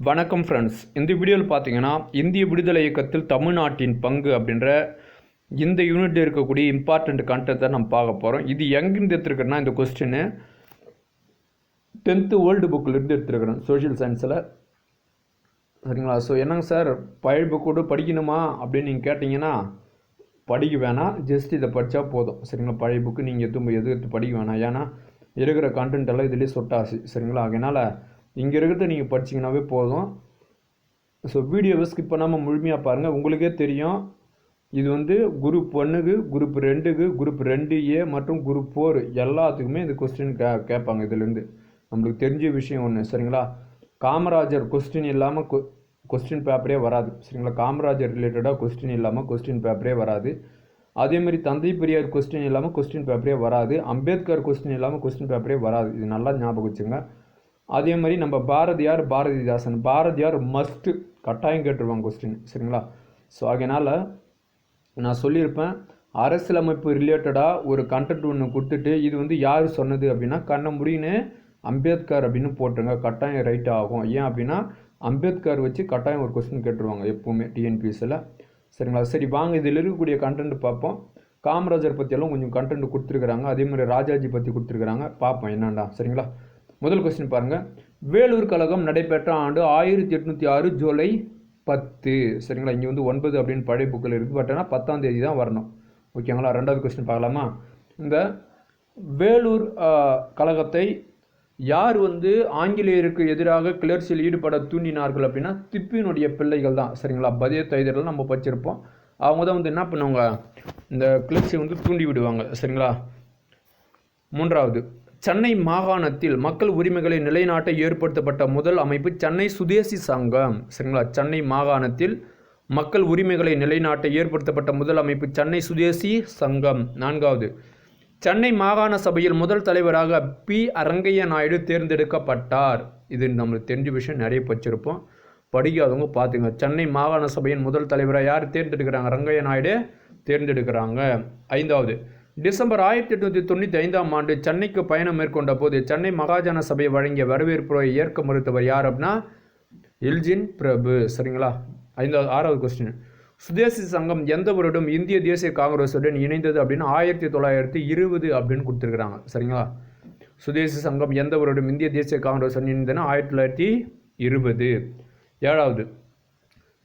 வணக்கம் ஃப்ரெண்ட்ஸ் இந்த வீடியோவில் பார்த்தீங்கன்னா இந்திய விடுதலை இயக்கத்தில் தமிழ்நாட்டின் பங்கு அப்படின்ற இந்த யூனிட் இருக்கக்கூடிய இம்பார்ட்டண்ட் கண்டென்ட்டை நம்ம பார்க்க போகிறோம் இது எங்கேருந்து எடுத்துருக்குறேன்னா இந்த கொஸ்டின் டென்த்து வேர்ல்டு புக்கிலிருந்து எடுத்துருக்குறேன் சோஷியல் சயின்ஸில் சரிங்களா? ஸோ என்னங்க சார் பழைய புக் கூட படிக்கணுமா அப்படின்னு நீங்கள் கேட்டிங்கன்னா படிக்க வேணாம். ஜஸ்ட் இதை படித்தா போதும். சரிங்களா? பழைய புக்கு நீங்கள் எதுவும் எது எடுத்து படிக்க வேணாம். ஏன்னா இருக்கிற கான்டென்ட் எல்லாம் இதுலேயே சொட்டாச்சு. சரிங்களா? அதனால் இங்கே இருக்கிறத நீங்கள் படிச்சிங்கனாவே போதும். ஸோ வீடியோவை ஸ்கிப் பண்ணாமல் முழுமையாக பாருங்கள் உங்களுக்கே தெரியும். இது வந்து குரூப் ஒன்றுக்கு குரூப் ரெண்டுக்கு குரூப் ரெண்டு ஏ மற்றும் குரூப் ஃபோர் எல்லாத்துக்குமே இந்த கொஸ்டின் கே கேட்பாங்க இதுலேருந்து. நம்மளுக்கு தெரிஞ்ச விஷயம் ஒன்று சரிங்களா? காமராஜர் கொஸ்டின் இல்லாமல் கொ கொஸ்டின் பேப்பரே வராது. சரிங்களா? காமராஜர் ரிலேட்டடாக கொஸ்டின் இல்லாமல் கொஸ்டின் பேப்பரே வராது. அதேமாதிரி தந்தை பெரியார் கொஸ்டின் இல்லாமல் கொஸ்டின் பேப்பரே வராது. அம்பேத்கர் கொஸ்டின் இல்லாமல் கொஸ்டின் பேப்பரே வராது. இது நல்லா ஞாபகம் வச்சுங்க அதே மாதிரி நம்ம பாரதியார் பாரதிதாசன். பாரதியார் மஸ்ட்டு கட்டாயம் கேட்டுருவாங்க கொஸ்டின் சரிங்களா? ஸோ அதனால் நான் சொல்லியிருப்பேன் அரசியலமைப்பு ரிலேட்டடாக ஒரு கண்டென்ட் ஒன்று கொடுத்துட்டு இது வந்து யார் சொன்னது அப்படின்னா கண்ண முடின்னு அம்பேத்கர் அப்படின்னு போட்டுருங்க. கட்டாயம் ரைட் ஆகும். ஏன் அப்படின்னா அம்பேத்கர் வச்சு கட்டாயம் ஒரு கொஸ்டின் கேட்டுருவாங்க எப்போவுமே டிஎன்பிஎஸ்சில் சரிங்களா? சரி வாங்க இதில் இருக்கக்கூடிய கண்டென்ட் பார்ப்போம். காமராஜர் பற்றியெல்லாம் கொஞ்சம் கண்டென்ட் கொடுத்துருக்குறாங்க. அதே மாதிரி ராஜாஜி பற்றி கொடுத்துருக்குறாங்க. பார்ப்போம் என்னண்டா? சரிங்களா? முதல் கொஸ்டின் பாருங்கள் வேலூர் கழகம் நடைபெற்ற ஆண்டு ஆயிரத்தி எட்நூற்றி ஆறு ஜூலை பத்து. சரிங்களா? இங்கே வந்து ஒன்பது அப்படின்னு பழைய புக்கில் இருக்குது பட் ஆனால் பத்தாம் தேதி தான் வரணும். ஓகேங்களா ரெண்டாவது கொஸ்டின் பார்க்கலாமா? இந்த வேலூர் கழகத்தை யார் வந்து ஆங்கிலேயருக்கு எதிராக கிளர்ச்சியில் ஈடுபட தூண்டினார்கள் அப்படின்னா திப்பினுடைய பிள்ளைகள் தான். சரிங்களா? பதிய தைதரில் நம்ம படிச்சிருப்போம். அவங்க தான் வந்து என்ன பண்ணுவாங்க? இந்த கிளர்ச்சியை வந்து தூண்டி விடுவாங்க. சரிங்களா? மூன்றாவது சென்னை மாகாணத்தில் மக்கள் உரிமைகளை நிலைநாட்ட ஏற்படுத்தப்பட்ட முதல் அமைப்பு சென்னை சுதேசி சங்கம். சரிங்களா? சென்னை மாகாணத்தில் மக்கள் உரிமைகளை நிலைநாட்ட ஏற்படுத்தப்பட்ட முதல் அமைப்பு சென்னை சுதேசி சங்கம். நான்காவது சென்னை மாகாண சபையில் முதல் தலைவராக பி. அரங்கைய நாயுடு தேர்ந்தெடுக்கப்பட்டார். இது நம்மளுக்கு தெரிஞ்ச விஷயம் நிறைய படிச்சிருப்போம். படிக்காதவங்க பார்த்துங்க. சென்னை மாகாண சபையின் முதல் தலைவராக யார் தேர்ந்தெடுக்கிறாங்க? ரங்கைய நாயுடு தேர்ந்தெடுக்கிறாங்க. ஐந்தாவது டிசம்பர் ஆயிரத்தி எட்நூற்றி தொண்ணூற்றி ஐந்தாம் ஆண்டு சென்னைக்கு பயணம் மேற்கொண்ட போது சென்னை மகாஜன சபை வழங்கிய வரவேற்புரை ஏற்க மறுத்தவர் யார் அப்படின்னா எல்ஜின் பிரபு. சரிங்களா? ஐந்தாவது ஆறாவது கொஸ்டின் சுதேசி சங்கம் எந்த வருடம் இந்திய தேசிய காங்கிரஸுடன் இணைந்தது அப்படின்னு ஆயிரத்தி தொள்ளாயிரத்தி இருபது அப்படின்னு கொடுத்துருக்குறாங்க. சரிங்களா? சுதேசி சங்கம் எந்த வருடம் இந்திய தேசிய காங்கிரஸுடன் இணைந்ததுன்னா ஆயிரத்தி தொள்ளாயிரத்தி இருபது. ஏழாவது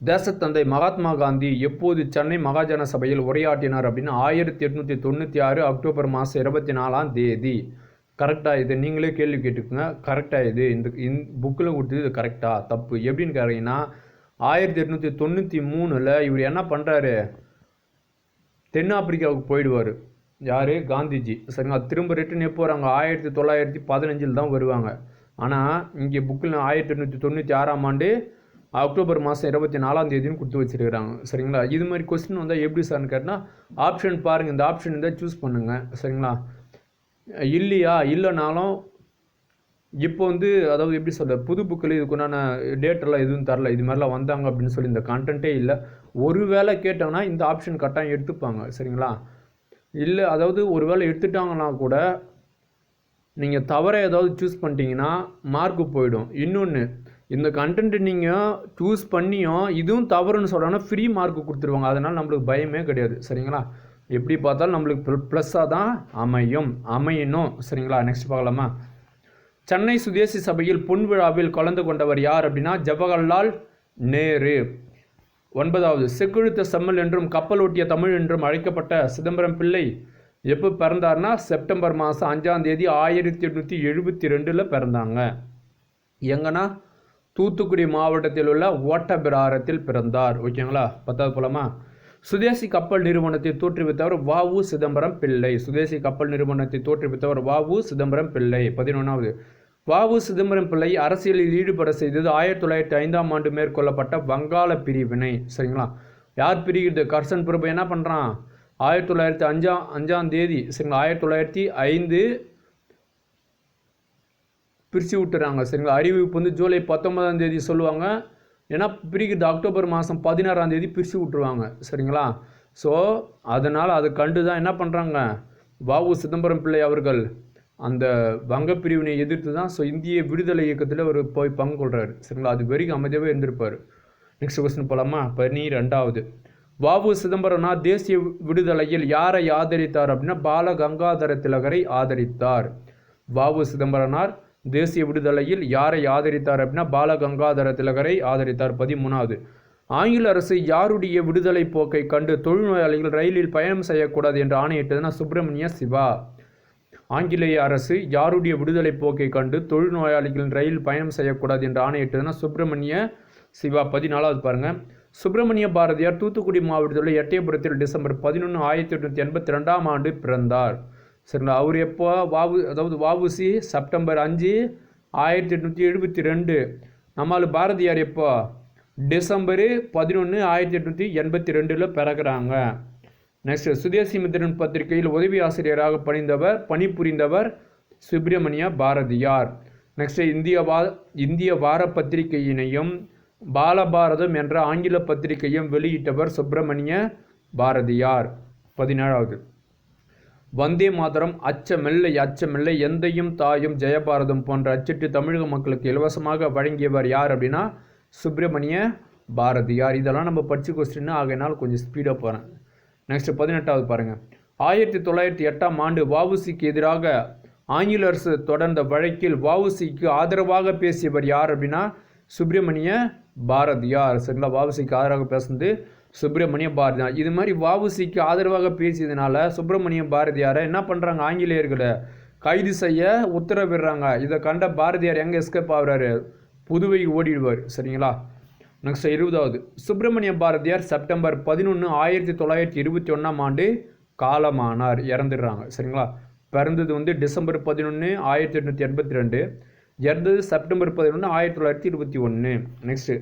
தேசத்தந்தை மகாத்மா காந்தி எப்போது சென்னை மகாஜன சபையில் உரையாற்றினார் அப்படின்னு ஆயிரத்தி எட்நூற்றி தொண்ணூற்றி ஆறு அக்டோபர் மாதம் இருபத்தி நாலாம் தேதி. கரெக்டாக இது? நீங்களே கேள்வி கேட்டுக்கோங்க. கரெக்டாக இது? இந்த இந் புக்கில் கொடுத்தது இது கரெக்டாக தப்பு. எப்படின்னு கேட்டீங்கன்னா ஆயிரத்தி எட்நூற்றி தொண்ணூற்றி மூணில் இவர் என்ன பண்ணுறாரு தென்னாப்பிரிக்காவுக்கு போயிடுவார். யார்? காந்திஜி. சரிங்களா? திரும்ப ரிட்டன் எப்போ வராங்க? ஆயிரத்தி தொள்ளாயிரத்தி பதினஞ்சில் தான் வருவாங்க. ஆனால் இங்கே புக்கில் ஆயிரத்தி எட்நூற்றி தொண்ணூற்றி ஆறாம் ஆண்டு அக்டோபர் மாதம் இருபத்தி நாலாம் தேதியும் கொடுத்து வச்சிருக்கிறாங்க. சரிங்களா? இது மாதிரி கொஸ்டின் வந்தால் எப்படி சார்னு கேட்டால் ஆப்ஷன் பாருங்கள் இந்த ஆப்ஷன் இருந்தால் சூஸ் பண்ணுங்கள் சரிங்களா? இல்லையா? இல்லைனாலும் இப்போ வந்து அதாவது எப்படி சொல்ல புது புக்கில் இதுக்குண்டான டேட்டெல்லாம் எதுவும் தரல. இது மாதிரிலாம் வந்தாங்க அப்படின்னு சொல்லி இந்த கண்டென்ட்டே இல்லை. ஒரு வேளை கேட்டாங்கன்னா இந்த ஆப்ஷன் கட்டாயம் எடுத்துப்பாங்க. சரிங்களா? இல்லை அதாவது ஒரு வேளை எடுத்துட்டாங்கன்னா கூட நீங்கள் தவற ஏதாவது சூஸ் பண்ணிட்டீங்கன்னா மார்க்கு போயிடும். இன்னொன்று இந்த கண்டென்ட் நீங்கள் சூஸ் பண்ணியும் இதுவும் தவறுன்னு சொல்கிறாங்கன்னா ஃப்ரீ மார்க் கொடுத்துருவாங்க. அதனால் நம்மளுக்கு பயமே கிடையாது. சரிங்களா? எப்படி பார்த்தாலும் நம்மளுக்கு ப்ளஸ்ஸாக தான் அமையும். அமையணும். சரிங்களா? நெக்ஸ்ட் பார்க்கலாமா? சென்னை சுதேசி சபையில் பொன் விழாவில் கலந்து கொண்டவர் யார் அப்படின்னா ஜவஹர்லால் நேரு. ஒன்பதாவது செக்குழுத்த செம்மல் என்றும் கப்பலோட்டிய தமிழ் என்றும் அழைக்கப்பட்ட சிதம்பரம் பிள்ளை எப்போ பிறந்தார்னா செப்டம்பர் மாதம் அஞ்சாம் தேதி ஆயிரத்தி எட்நூற்றி எழுபத்தி ரெண்டில் பிறந்தாங்க. எங்கன்னா தூத்துக்குடி மாவட்டத்தில் உள்ள ஓட்டபிராரத்தில் பிறந்தார். ஓகேங்களா? பத்தாவது போலாமா? சுதேசி கப்பல் நிறுவனத்தை தோற்றுவித்தவர் வாவு சிதம்பரம் பிள்ளை. சுதேசி கப்பல் நிறுவனத்தை தோற்றுவித்தவர் வாவு சிதம்பரம் பிள்ளை. பதினொன்றாவது வாவு சிதம்பரம் பிள்ளை அரசியலில் ஈடுபட செய்தது ஆயிரத்தி தொள்ளாயிரத்தி ஐந்தாம் ஆண்டு மேற்கொள்ளப்பட்ட வங்காள பிரிவினை. சரிங்களா? யார் பிரிகிறது? கர்சன் பிரபு என்ன பண்ணுறான் ஆயிரத்தி தொள்ளாயிரத்தி அஞ்சாம் அஞ்சாம் தேதி சரிங்களா? ஆயிரத்தி தொள்ளாயிரத்தி ஐந்து பிரித்து விட்டுறாங்க சரிங்களா? அறிவிப்பு வந்து ஜூலை பத்தொன்பதாம் தேதி சொல்லுவாங்க. ஏன்னா பிரிக்கிறது அக்டோபர் மாதம் பதினாறாம் தேதி பிரித்து விட்டுருவாங்க சரிங்களா? ஸோ அதனால் அதை கண்டு தான் என்ன பண்ணுறாங்க வாவு சிதம்பரம் பிள்ளை அவர்கள் அந்த வங்கப் பிரிவினை எதிர்த்து தான் ஸோ இந்திய விடுதலை இயக்கத்தில் அவர் போய் பங்கு கொள்கிறார் சரிங்களா? அது வரைக்கும் அமைதியாகவே இருந்திருப்பார். நெக்ஸ்ட் கொஸ்டின் போலாமா? பன்னிரெண்டாவது வாவு சிதம்பரனார் தேசிய விடுதலையில் யாரை ஆதரித்தார் அப்படின்னா பால கங்காதர திலகரை ஆதரித்தார். வாவு சிதம்பரனார் தேசிய விடுதலையில் யாரை ஆதரித்தார் அப்படின்னா பால கங்காதர திலகரை ஆதரித்தார். பதிமூணாவது ஆங்கில அரசு யாருடைய விடுதலை போக்கை கண்டு தொழில்நோயாளிகள் ரயிலில் பயணம் செய்யக்கூடாது என்று ஆணையிட்டதுன்னா சுப்பிரமணிய சிவா. ஆங்கிலேய அரசு யாருடைய விடுதலை போக்கை கண்டு தொழில்நோயாளிகள் ரயில் பயணம் செய்யக்கூடாது என்று ஆணையிட்டதுன்னா சுப்பிரமணிய சிவா. பதினாலாவது பாருங்கள் சுப்பிரமணிய பாரதியார் தூத்துக்குடி மாவட்டத்தில் உள்ள எட்டயபுரத்தில் டிசம்பர் பதினொன்று ஆயிரத்தி எட்நூற்றி எண்பத்தி ரெண்டாம் ஆண்டு பிறந்தார். சரிங்களா? அவர் எப்போ? வாவு அதாவது வாவுசி செப்டம்பர் அஞ்சு ஆயிரத்தி எட்நூற்றி எழுபத்தி ரெண்டு. நம்மால் பாரதியார் எப்போ? டிசம்பரு பதினொன்று ஆயிரத்தி எட்நூற்றி எண்பத்தி ரெண்டில் பிறகுறாங்க நெக்ஸ்ட் சுதேசி மித்திரன் பத்திரிகையில் உதவி ஆசிரியராக பணிந்தவர் பணிபுரிந்தவர் சுப்பிரமணிய பாரதியார். நெக்ஸ்ட் இந்திய வா இந்திய வார பத்திரிகையினையும் பாலபாரதம் என்ற ஆங்கில பத்திரிகையும் வெளியிட்டவர் சுப்பிரமணிய பாரதியார். பதினேழாவது. வந்தே மாதரம் அச்சமில்லை அச்சமில்லை எந்தையும் தாயும் ஜெயபாரதம் போன்ற அச்சிட்டு தமிழக மக்களுக்கு இலவசமாக வழங்கியவர் யார் அப்படின்னா சுப்பிரமணிய பாரதியார். இதெல்லாம் நம்ம படித்து கொஸ்டின்னு ஆகையினால் கொஞ்சம் ஸ்பீடாக போகிறேன் நெக்ஸ்ட் பதினெட்டாவது பாருங்கள் ஆயிரத்தி தொள்ளாயிரத்தி எட்டாம் ஆண்டு வவுசிக்கு எதிராக ஆங்கில அரசு தொடர்ந்த வழக்கில் வவுசிக்கு ஆதரவாக பேசியவர் யார் அப்படின்னா சுப்பிரமணிய பாரதியார். சரிங்களா? வவுசிக்கு ஆதரவாக பேசுனது சுப்பிரமணிய பாரதியார் இது மாதிரி வாவுசிக்கு ஆதரவாக பேசியதுனால சுப்பிரமணிய பாரதியாரை என்ன பண்ணுறாங்க ஆங்கிலேயர்களை கைது செய்ய உத்தரவிடுறாங்க. இதை கண்ட பாரதியார் எங்கே எஸ்கேப் ஆகுறாரு? புதுவைக்கு ஓடிடுவார். சரிங்களா? நெக்ஸ்ட் இருபதாவது. சுப்பிரமணிய பாரதியார் செப்டம்பர் பதினொன்று ஆயிரத்தி தொள்ளாயிரத்தி இருபத்தி ஒன்றாம் ஆண்டு காலமானார். இறந்துடுறாங்க. சரிங்களா? பிறந்தது வந்து டிசம்பர் பதினொன்று ஆயிரத்தி எட்நூற்றி எண்பத்தி ரெண்டு. இறந்தது செப்டம்பர் பதினொன்று ஆயிரத்தி தொள்ளாயிரத்தி இருபத்தி ஒன்று நெக்ஸ்ட்டு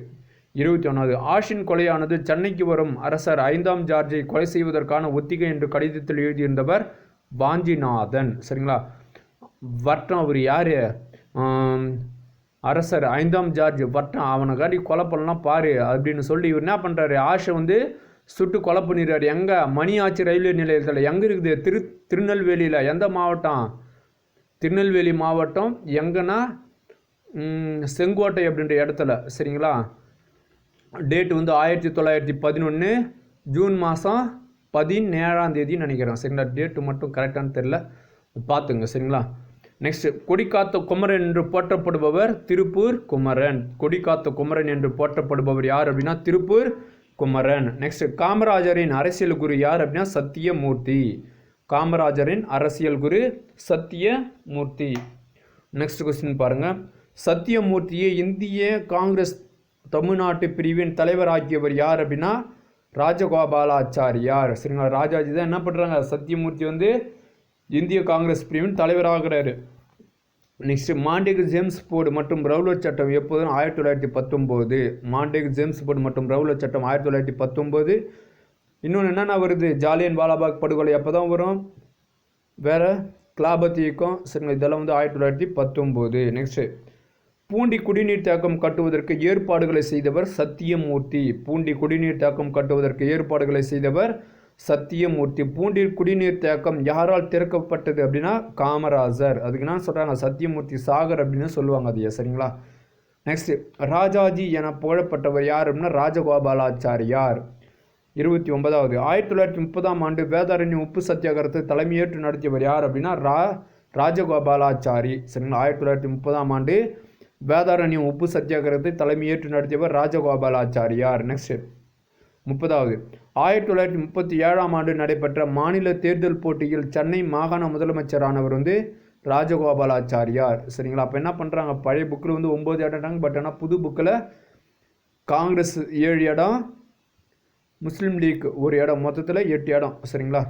இருபத்தி ஒன்றாவது ஆஷின் கொலையானது சென்னைக்கு வரும் அரசர் ஐந்தாம் ஜார்ஜை கொலை செய்வதற்கான ஒத்திகை என்று கடிதத்தில் எழுதியிருந்தவர் வாஞ்சிநாதன். சரிங்களா? வட்டம் அவர் யார் அரசர் ஐந்தாம் ஜார்ஜ் வட்டம் அவனை காட்டி கொலை பண்ணலாம் பாரு அப்படின்னு சொல்லி இவர் என்ன பண்ணுறாரு ஆஷை வந்து சுட்டு கொலை பண்ணிடுறாரு. எங்கே? மணியாச்சி ரயில்வே நிலையத்தில். எங்கே இருக்குது? திரு திருநெல்வேலியில். எந்த மாவட்டம்? திருநெல்வேலி மாவட்டம் எங்கன்னா செங்கோட்டை அப்படின்ற இடத்துல. சரிங்களா? டேட் வந்து ஆயிரத்தி தொள்ளாயிரத்தி பதினொன்று ஜூன் மாதம் பதினேழாம் தேதி நினைக்கிறேன். சரிங்களா? டேட்டு மட்டும் கரெக்டானு தெரில பார்த்துங்க சரிங்களா? நெக்ஸ்ட்டு கொடிக்காத்த குமரன் என்று போற்றப்படுபவர் திருப்பூர் குமரன். கொடிக்காத்த குமரன் என்று போற்றப்படுபவர் யார் அப்படின்னா திருப்பூர் குமரன். நெக்ஸ்ட் காமராஜரின் அரசியல் குரு யார் அப்படின்னா சத்தியமூர்த்தி. காமராஜரின் அரசியல் குரு சத்தியமூர்த்தி. நெக்ஸ்ட் கொஸ்டின் பாருங்க. சத்தியமூர்த்தியை இந்திய காங்கிரஸ் தமிழ்நாட்டு பிரிவின் தலைவர் ஆகியவர் யார் அப்படின்னா ராஜகோபாலாச்சாரியார். சரிங்களா? ராஜாஜி தான் என்ன பண்ணுறாங்க சத்தியமூர்த்தி வந்து இந்திய காங்கிரஸ் பிரிவின் தலைவராகிறாரு. நெக்ஸ்ட் மாண்டேக் ஜேம்ஸ் போர்டு மற்றும் ரவுலட் சட்டம் எப்போதும் ஆயிரத்தி தொள்ளாயிரத்தி பத்தொம்போது. மாண்டேக் ஜேம்ஸ் போர்டு மற்றும் ரவுலட் சட்டம் ஆயிரத்தி தொள்ளாயிரத்தி பத்தொம்போது. இன்னொன்று என்னென்ன வருது? ஜாலியன் வாலாபாக் படுகொலை எப்போ தான் வரும். வேறு கிளாபத் இயக்கம் சரிங்களா? இதெல்லாம் வந்து ஆயிரத்தி தொள்ளாயிரத்தி பத்தொம்போது. நெக்ஸ்ட்டு பூண்டி குடிநீர் தேக்கம் கட்டுவதற்கு ஏற்பாடுகளை செய்தவர் சத்தியமூர்த்தி. பூண்டி குடிநீர் தேக்கம் கட்டுவதற்கு ஏற்பாடுகளை செய்தவர் சத்தியமூர்த்தி. பூண்டி குடிநீர் தேக்கம் யாரால் திறக்கப்பட்டது அப்படின்னா காமராஜர். அதுக்கு என்ன சொல்கிறாங்க சத்தியமூர்த்தி சாகர் அப்படின்னு சொல்லுவாங்க அதைய சரிங்களா? நெக்ஸ்ட் ராஜாஜி என புகழப்பட்டவர் யார் அப்படின்னா ராஜகோபாலாச்சாரியார். இருபத்தி ஒன்பதாவது ஆயிரத்தி தொள்ளாயிரத்தி முப்பதாம் ஆண்டு வேதாரண்யம் உப்பு சத்தியாகிரகத்தை தலைமையேற்று நடத்தியவர் யார் அப்படின்னா ரா ராஜகோபாலாச்சாரி. சரிங்களா? ஆயிரத்தி தொள்ளாயிரத்தி முப்பதாம் ஆண்டு வேதாரண்யம் உப்பு சத்தியாகிரகத்தை தலைமையேற்று நடத்தியவர் ராஜகோபாலாச்சாரியார். நெக்ஸ்ட் முப்பதாவது. ஆயிரத்தி தொள்ளாயிரத்தி முப்பத்தி ஏழாம் ஆண்டு நடைபெற்ற மாநில தேர்தல் போட்டியில் சென்னை மாகாண முதலமைச்சரானவர் வந்து ராஜகோபாலாச்சாரியார். சரிங்களா? அப்போ என்ன பண்ணுறாங்க பழைய புக்கில் வந்து ஒம்பது இடம்ட்டாங்க பட் ஆனால் புது புக்கில் காங்கிரஸ் ஏழு இடம் முஸ்லீம் லீக் ஒரு இடம் மொத்தத்தில் எட்டு இடம். சரிங்களா?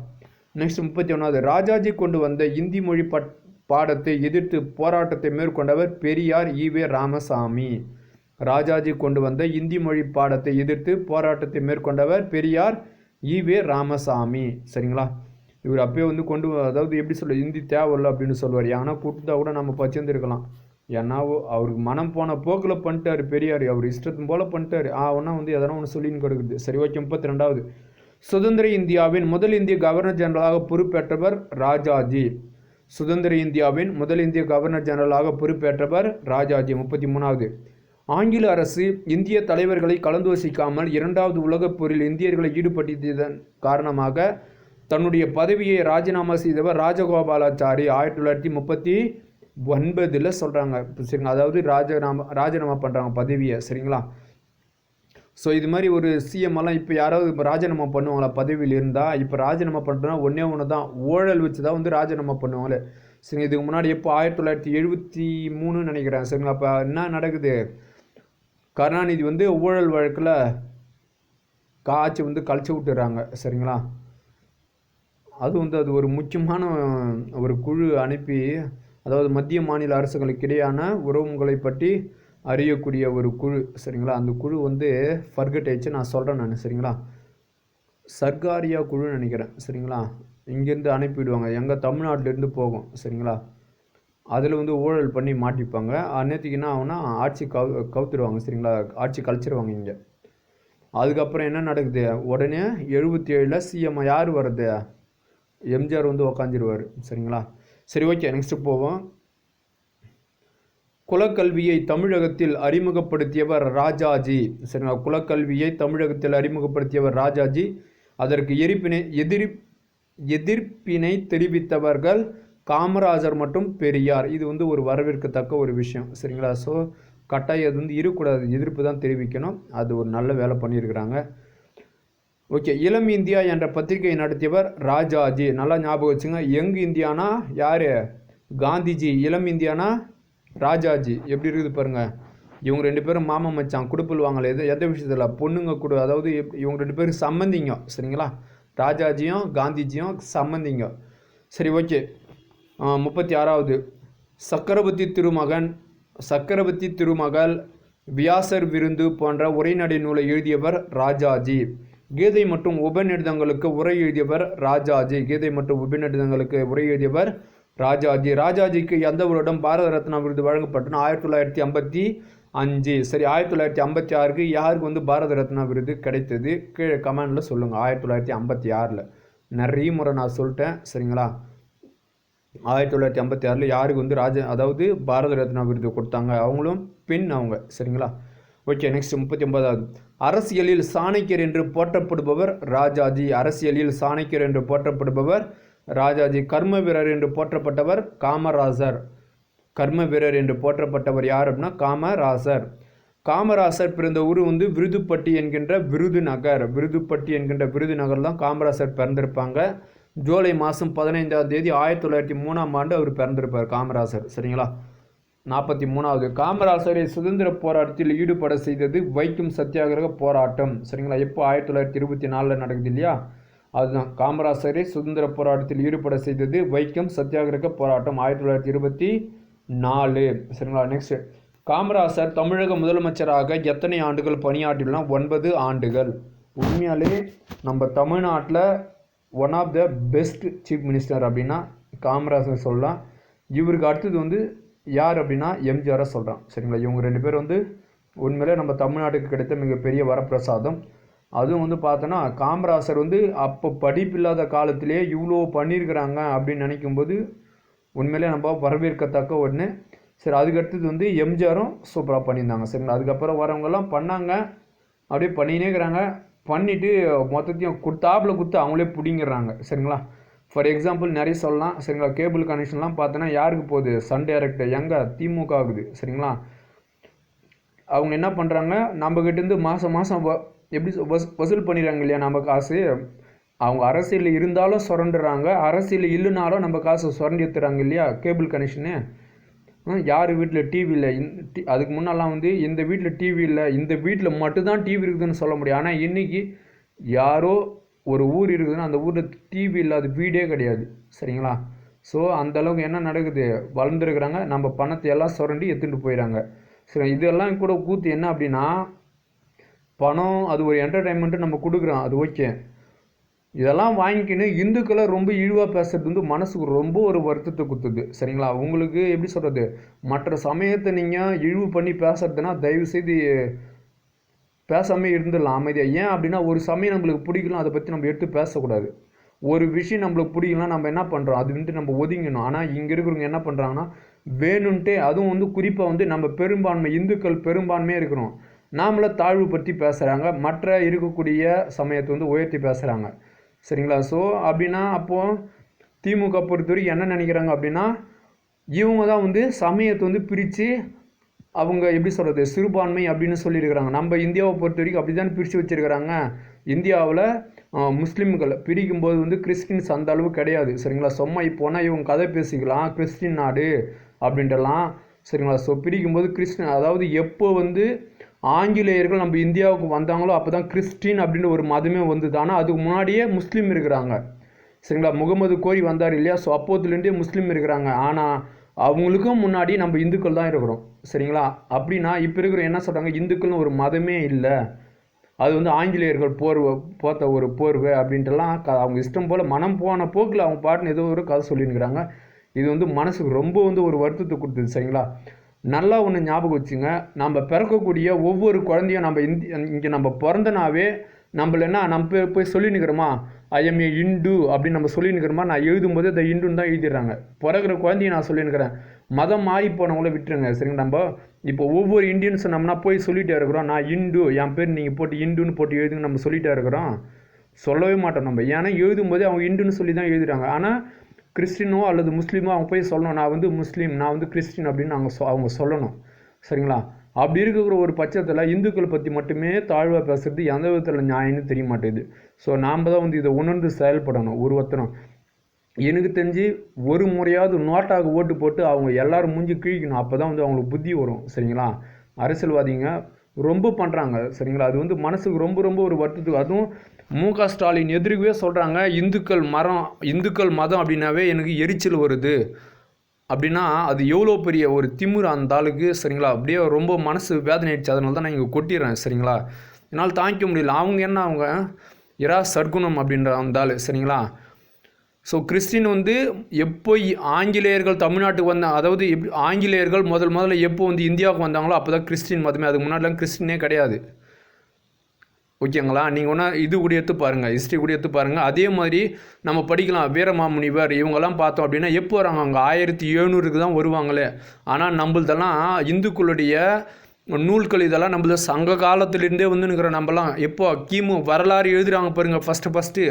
நெக்ஸ்ட் முப்பத்தி ஒன்றாவது ராஜாஜி கொண்டு வந்த இந்தி மொழி பட் பாடத்தை எதிர்த்து போராட்டத்தை மேற்கொண்டவர் பெரியார் ஈவே ராமசாமி. ராஜாஜி கொண்டு வந்த இந்தி மொழி பாடத்தை எதிர்த்து போராட்டத்தை மேற்கொண்டவர் பெரியார் ஈவே ராமசாமி. சரிங்களா? இவர் அப்பயே வந்து கொண்டு வ- அதாவது எப்படி சொல்ல இந்தி தேவையில்ல அப்படின்னு சொல்லுவார். ஏன்னா கூட்டுதா கூட நம்ம பச்சிருந்துருக்கலாம். ஏன்னா ஓ- அவருக்கு மனம் போன போக்கில் பண்ணிட்டார் பெரியார். அவர் இஷ்டத்தின் போல் பண்ணிட்டார். ஆ ஒன்றா வந்து எதனா ஒன்று சொல்லின்னு கொடுக்குது. சரி ஓகே முப்பத்தி ரெண்டாவது சுதந்திர இந்தியாவின் முதல் இந்திய கவர்னர் ஜெனரலாக பொறுப்பேற்றவர் ராஜாஜி. சுதந்திர இந்தியாவின் முதல் இந்திய கவர்னர் ஜெனரலாக பொறுப்பேற்றவர் ராஜாஜி முப்பத்தி மூணாவது. ஆங்கில அரசு இந்திய தலைவர்களை கலந்தோசிக்காமல் இரண்டாவது உலகப் போரில் இந்தியர்களை ஈடுபடுத்தியதன் காரணமாக தன்னுடைய பதவியை ராஜினாமா செய்தவர் ராஜகோபாலாச்சாரி ஆயிரத்தி தொள்ளாயிரத்தி முப்பத்தி ஒன்பதில் சொல்கிறாங்க சரிங்களா? அதாவது ராஜினாமா ராஜினாமா பண்ணுறாங்க பதவியை சரிங்களா? ஸோ இது மாதிரி ஒரு சிஎம் எல்லாம் இப்போ யாராவது இப்போ ராஜினாமா பண்ணுவாங்களா? பதவியில் இருந்தால் இப்போ ராஜினாமா பண்ணுறதுனா ஒன்றே ஒன்று தான் ஊழல் வச்சு தான் வந்து ராஜினாமா பண்ணுவாங்களே. சரி இதுக்கு முன்னாடி எப்போ? ஆயிரத்தி தொள்ளாயிரத்தி எழுபத்தி மூணுன்னு நினைக்கிறேன். சரிங்களா? அப்போ என்ன நடக்குது? கருணாநிதி வந்து ஊழல் வழக்கில் காய்ச்சி வந்து கழிச்சு விட்டுறாங்க. சரிங்களா? அது வந்து அது ஒரு முக்கியமான ஒரு குழு அனுப்பி அதாவது மத்திய மாநில அரசுகளுக்கு இடையான உறவுகளை பற்றி அறியக்கூடிய ஒரு குழு சரிங்களா? அந்த குழு வந்து ஃபர்கட் ஆயிடுச்சு நான் சொல்கிறேன் நான் சரிங்களா? சர்க்காரியா குழுன்னு நினைக்கிறேன் சரிங்களா? இங்கேருந்து அனுப்பிவிடுவாங்க. எங்கள் தமிழ்நாட்டிலேருந்து போகும் சரிங்களா? அதில் வந்து ஊழல் பண்ணி மாட்டிப்பாங்க. அந்நேரத்துக்கு என்ன ஆகுனா ஆட்சி கவு கவுத்துருவாங்க சரிங்களா? ஆட்சி கழிச்சிருவாங்க இங்கே. அதுக்கப்புறம் என்ன நடக்குது? உடனே எழுபத்தி ஏழில் சிஎம் யார் வர்றது? எம்ஜிஆர் வந்து உக்காந்துருவார் சரிங்களா? சரி ஓகே நெக்ஸ்ட்டு போவோம். குலக்கல்வியை தமிழகத்தில் அறிமுகப்படுத்தியவர் ராஜாஜி. சரிங்களா குலக்கல்வியை தமிழகத்தில் அறிமுகப்படுத்தியவர் ராஜாஜி. அதற்கு எரிப்பினை எதிர் எதிர்ப்பினை தெரிவித்தவர்கள் காமராஜர் மற்றும் பெரியார். இது வந்து ஒரு வரவேற்கத்தக்க ஒரு விஷயம் சரிங்களா? ஸோ கட்டாயம் அது வந்து இருக்கக்கூடாது. எதிர்ப்பு தான் தெரிவிக்கணும். அது ஒரு நல்ல வேலை பண்ணியிருக்கிறாங்க. ஓகே இளம் இந்தியா என்ற பத்திரிகை நடத்தியவர் ராஜாஜி. நல்லா ஞாபகம் வச்சுங்க. யங் இந்தியானா யார்? காந்திஜி. இளம் இந்தியானா ராஜாஜி எப்படி இருக்குது பாருங்க? இவங்க ரெண்டு பேரும் மாமா மச்சான் குடுப்பில் வாங்கல. எது எந்த விஷயத்தில்? பொண்ணுங்க கூட அதாவது எப்- இவங்க ரெண்டு பேரும் சம்மந்திங்க சரிங்களா? ராஜாஜியும் காந்திஜியும் சம்மந்திங்க சரி ஓகே. முப்பத்தி ஆறாவது. சக்கரவர்த்தி திருமகன் சக்கரவர்த்தி திருமகள் வியாசர் விருந்து போன்ற உரைநடை நூலை எழுதியவர் ராஜாஜி. கீதை மற்றும் உபநிடதங்களுக்கு உரை எழுதியவர் ராஜாஜி. கீதை மற்றும் உபநிடதங்களுக்கு உரை எழுதியவர் ராஜாஜி. ராஜாஜிக்கு எந்த வருடம் பாரத ரத்னா விருது வழங்கப்பட்டன ஆயிரத்தி தொள்ளாயிரத்தி ஐம்பத்தி அஞ்சு. சரி ஆயிரத்தி தொள்ளாயிரத்தி ஐம்பத்தி ஆறுக்கு யாருக்கு வந்து பாரத ரத்னா விருது கிடைத்தது? கீழே கமெண்டில் சொல்லுங்கள் ஆயிரத்தி தொள்ளாயிரத்தி ஐம்பத்தி ஆறில். நிறைய முறை நான் சொல்லிட்டேன். சரிங்களா? ஆயிரத்தி தொள்ளாயிரத்தி ஐம்பத்தி ஆறில் யாருக்கு வந்து ராஜ அதாவது பாரத ரத்னா விருது கொடுத்தாங்க? அவங்களும் பெண் அவங்க. சரிங்களா? ஓகே நெக்ஸ்ட் முப்பத்தி ஒன்பதாவது. அரசியலில் சாணக்கியர் என்று போற்றப்படுபவர் ராஜாஜி. அரசியலில் சாணக்கியர் என்று போற்றப்படுபவர் ராஜாஜி கர்ம வீரர் என்று போற்றப்பட்டவர் காமராசர். கர்ம வீரர் என்று போற்றப்பட்டவர் யார் அப்படின்னா காமராசர். காமராசர் பிறந்த ஊர் வந்து விருதுப்பட்டி என்கின்ற விருதுநகர். விருதுப்பட்டி என்கின்ற விருதுநகர் தான் காமராசர் பிறந்திருப்பாங்க. ஜூலை மாதம் பதினைந்தாம் தேதி ஆயிரத்தி தொள்ளாயிரத்தி மூணாம் ஆண்டு அவர் பிறந்திருப்பார் காமராசர். சரிங்களா? நாற்பத்தி மூணாவது. காமராசரை சுதந்திர போராட்டத்தில் ஈடுபட செய்தது வைக்கும் சத்தியாகிரக போராட்டம். சரிங்களா? எப்போ? ஆயிரத்தி தொள்ளாயிரத்தி இருபத்தி நாலில் நடக்குது இல்லையா? அதுதான். காமராசரை சுதந்திர போராட்டத்தில் ஈடுபட செய்தது வைக்கம் சத்தியாகிரக போராட்டம் ஆயிரத்தி தொள்ளாயிரத்தி இருபத்தி நாலு. சரிங்களா? நெக்ஸ்ட் காமராசர் தமிழக முதலமைச்சராக எத்தனை ஆண்டுகள் பணியாற்றினா ஒன்பது ஆண்டுகள். உண்மையாலே நம்ம தமிழ்நாட்டில் one of the best chief minister அப்படின்னா காமராசர் சொல்லலாம். இவருக்கு அடுத்தது வந்து யார் அப்படின்னா எம்ஜிஆரை சொல்கிறான் சரிங்களா? இவங்க ரெண்டு பேர் வந்து உண்மையிலே நம்ம தமிழ்நாட்டுக்கு கிடைத்த மிகப்பெரிய வரப்பிரசாதம். அதுவும் வந்து பார்த்தோன்னா காமராசர் வந்து அப்போ படிப்பில்லாத காலத்திலே இவ்வளோ பண்ணியிருக்கிறாங்க அப்படின்னு நினைக்கும்போது உண்மையிலே நம்ம வரவேற்கத்தக்க ஒன்று சரி அதுக்கடுத்தது வந்து எம்ஜிஆரும் சூப்பராக பண்ணியிருந்தாங்க. சரிங்களா அதுக்கப்புறம் வரவங்கெல்லாம் பண்ணாங்க. அப்படியே பண்ணினே இருக்கிறாங்க. பண்ணிவிட்டு மொத்தத்தையும் கொடுத்தாப்புல கொடுத்து அவங்களே பிடிங்கிறாங்க சரிங்களா? ஃபார் எக்ஸாம்பிள் நிறைய சொல்லலாம். சரிங்களா? கேபிள் கனெக்ஷன்லாம் பார்த்தோன்னா யாருக்கு போகுது? Sun director. எங்கே? திமுக ஆகுது சரிங்களா? அவங்க என்ன பண்ணுறாங்க நம்மக்கிட்டேருந்து மாதம் மாதம் எப்படி வசூ வசூல் பண்ணிடுறாங்க இல்லையா நம்ம காசு? அவங்க அரசியலில் இருந்தாலும் சுரண்டுறாங்க அரசியல் இல்லைனாலும் நம்ம காசை சுரண்டி எடுத்துறாங்க இல்லையா? Cable connection. யார் வீட்டில் டிவி இல்லை? இந்த அதுக்கு முன்னெல்லாம் வந்து இந்த வீட்டில் டிவி இல்லை இந்த வீட்டில் மட்டும்தான் டிவி இருக்குதுன்னு சொல்ல முடியும். ஆனால் இன்றைக்கி யாரோ ஒரு ஊர் இருக்குதுன்னா அந்த ஊரில் டிவி இல்லாத வீடே கிடையாது. சரிங்களா? ஸோ அளவுக்கு என்ன நடக்குது? வளர்ந்துருக்குறாங்க. நம்ம பணத்தை எல்லாம் சுரண்டி எடுத்துகிட்டு போயிடறாங்க. சரி இதெல்லாம் கூட கூத்து என்ன அப்படின்னா பணம் அது ஒரு என்டர்டைன்மெண்ட்டு நம்ம கொடுக்குறோம் அது ஓகே இதெல்லாம் வாங்கிக்கின்னு இந்துக்களை ரொம்ப இழிவாக பேசுறது வந்து மனசுக்கு ரொம்ப ஒரு வருத்தத்தை கொடுத்துது. சரிங்களா? உங்களுக்கு எப்படி சொல்கிறது மற்ற சமயத்தை நீங்கள் இழிவு பண்ணி பேசுறதுனா தயவு செய்து பேசாமல் இருந்துடலாம். அமைதியாக ஏன் அப்படின்னா ஒரு சமயம் நம்மளுக்கு பிடிக்கலாம் அதை பற்றி நம்ம எடுத்து பேசக்கூடாது. ஒரு விஷயம் நம்மளுக்கு பிடிக்கலாம் நம்ம என்ன பண்ணுறோம் அது வந்துட்டு நம்ம ஒதுங்கணும் ஆனால் இங்கே இருக்கிறவங்க என்ன பண்ணுறாங்கன்னா வேணும்ன்ட்டே அதுவும் வந்து குறிப்பாக வந்து நம்ம பெரும்பான்மை இந்துக்கள் பெரும்பான்மையாக இருக்கிறோம். நாமளை தாழ்வு பற்றி பேசுகிறாங்க மற்ற இருக்கக்கூடிய சமயத்தை வந்து உயர்த்தி பேசுகிறாங்க சரிங்களா? ஸோ அப்படின்னா அப்போது திமுக பொறுத்த வரைக்கும் என்ன நினைக்கிறாங்க அப்படின்னா இவங்க தான் வந்து சமயத்தை வந்து பிரித்து அவங்க எப்படி சொல்கிறது சிறுபான்மை அப்படின்னு சொல்லியிருக்கிறாங்க. நம்ம இந்தியாவை பொறுத்த வரைக்கும் அப்படி தான் பிரித்து வச்சுருக்கிறாங்க. இந்தியாவில் முஸ்லீம்கள் பிரிக்கும்போது வந்து கிறிஸ்டின்ஸ் அந்த அளவு கிடையாது. சரிங்களா? சும்மா இப்போனா இவங்க கதை பேசிக்கலாம். கிறிஸ்டின் நாடு அப்படின்ட்டுலாம். சரிங்களா? ஸோ பிரிக்கும்போது கிறிஸ்டின் அதாவது எப்போ வந்து ஆங்கிலேயர்கள் நம்ம இந்தியாவுக்கு வந்தாங்களோ அப்போ தான் கிறிஸ்டின் அப்படின்ற ஒரு மதமே வந்தது. ஆனால் அதுக்கு முன்னாடியே முஸ்லீம் இருக்கிறாங்க. சரிங்களா? முகமது கோரி வந்தார் இல்லையா? ஸோ அப்போதுலேருந்தே முஸ்லீம் இருக்கிறாங்க. ஆனால் அவங்களுக்கும் முன்னாடி நம்ம இந்துக்கள் தான் இருக்கிறோம். சரிங்களா? அப்படின்னா இப்போ இருக்கிற என்ன சொல்கிறாங்க இந்துக்கள்னு ஒரு மதமே இல்லை. அது வந்து ஆங்கிலேயர்கள் போர்வை போத்த ஒரு போர்வை அப்படின்ட்டுலாம் க அவங்க இஷ்டம் போல் மனம் போன போக்கில் அவங்க பாட்டுன்னு ஏதோ ஒரு கதை சொல்லியிருக்கிறாங்க இது வந்து மனசுக்கு ரொம்ப வந்து ஒரு வருத்தத்தை கொடுத்தது. சரிங்களா? நல்லா ஒன்று ஞாபகம் வச்சுங்க. நம்ம பிறக்கக்கூடிய ஒவ்வொரு குழந்தையும் நம்ம இந்தி இங்கே நம்ம பிறந்தனாவே நம்மள என்ன நம்ம போய் போய் சொல்லி நிற்கிறோமா ஐஎம் ஏ இண்டு அப்படின்னு நம்ம சொல்லி நிற்கிறோமா நான் எழுதும்போது இந்த இண்டுன்னு தான் எழுதிடுறாங்க. பிறகுற குழந்தைய நான் சொல்லி நிற்கிறேன் மதம் மாறி போனவங்கள விட்டுருங்க சரிங்க நம்ம இப்போ ஒவ்வொரு இந்தியன்ஸ் நம்மனா போய் சொல்லிகிட்டே இருக்கிறோம். நான் இண்டு என் பேர் நீங்கள் போட்டு இண்டுன்னு போட்டு எழுதுங்க நம்ம சொல்லிகிட்டே இருக்கிறோம். சொல்லவே மாட்டோம் நம்ம. ஏன்னா எழுதும்போதே அவங்க இண்டுன்னு சொல்லி தான் எழுதுறாங்க ஆனால் கிறிஸ்டினோ அல்லது முஸ்லீமோ அவங்க போய் சொல்லணும் நான் வந்து முஸ்லீம் நான் வந்து கிறிஸ்டின் அப்படின்னு அவங்க சொ அவங்க சொல்லணும். சரிங்களா? அப்படி இருக்கிற ஒரு பட்சத்தில் இந்துக்களை பற்றி மட்டுமே தாழ்வாக பேசுகிறது எந்த விதத்தில் நியாயம்னு தெரிய மாட்டேங்குது. ஸோ நாம் தான் வந்து இதை உணர்ந்து செயல்படணும் ஒருவத்தரும் எனக்கு தெரிஞ்சு ஒரு முறையாவது நோட்டாக ஓட்டு போட்டு அவங்க எல்லாரும் மூஞ்சி கிழிக்கணும். அப்போ தான் வந்து அவங்களுக்கு புத்தி வரும் சரிங்களா? அரசியல்வாதிங்க ரொம்ப பண்ணுறாங்க சரிங்களா? அது வந்து மனசுக்கு ரொம்ப ரொம்ப ஒரு வருத்தத்துக்கு அதுவும் மு க ஸ்டாலின் எதிர்க்கவே சொல்கிறாங்க இந்துக்கள் மரம் இந்துக்கள் மதம் அப்படின்னாவே எனக்கு எரிச்சல் வருது. அப்படின்னா அது எவ்வளோ பெரிய ஒரு திமிரு அந்த ஆளுக்கு சரிங்களா? அப்படியே ரொம்ப மனசு வேதனை ஆயிடுச்சு அதனால தான் நான் இங்கே கொட்டிடுறேன் சரிங்களா? என்னால் தாங்கிக்க முடியல. அவங்க என்ன அவங்க இரா சர்க்குணம் அப்படின்ற அந்த ஆள் சரிங்களா? ஸோ கிறிஸ்டின் வந்து எப்போ ஆங்கிலேயர்கள் தமிழ்நாட்டுக்கு வந்த அதாவது எப் ஆங்கிலேயர்கள் முதல் முதல்ல எப்போ வந்து இந்தியாவுக்கு வந்தாங்களோ அப்போ தான் கிறிஸ்டின் மதமே. அதுக்கு முன்னாடிலாம் கிறிஸ்டினே கிடையாது. ஓகேங்களா? நீங்கள் ஒன்றா இது கூட எடுத்து பாருங்கள் ஹிஸ்ட்ரி கூட எடுத்து பாருங்கள் அதே மாதிரி நம்ம படிக்கலாம். வீரமாமுனிவர் இவங்கெல்லாம் பார்த்தோம் அப்படின்னா எப்போ வராங்க? அவங்க ஆயிரத்தி எழுநூறுக்கு தான் வருவாங்களே. ஆனால் நம்மளதெல்லாம் இந்துக்களுடைய நூல்கள் இதெல்லாம் நம்மள சங்க காலத்துலேருந்தே வந்து நிற்கிற நம்மலாம். எப்போ? கிமு வரலாறு எழுதுறாங்க பாருங்கள் ஃபஸ்ட்டு ஃபஸ்ட்டு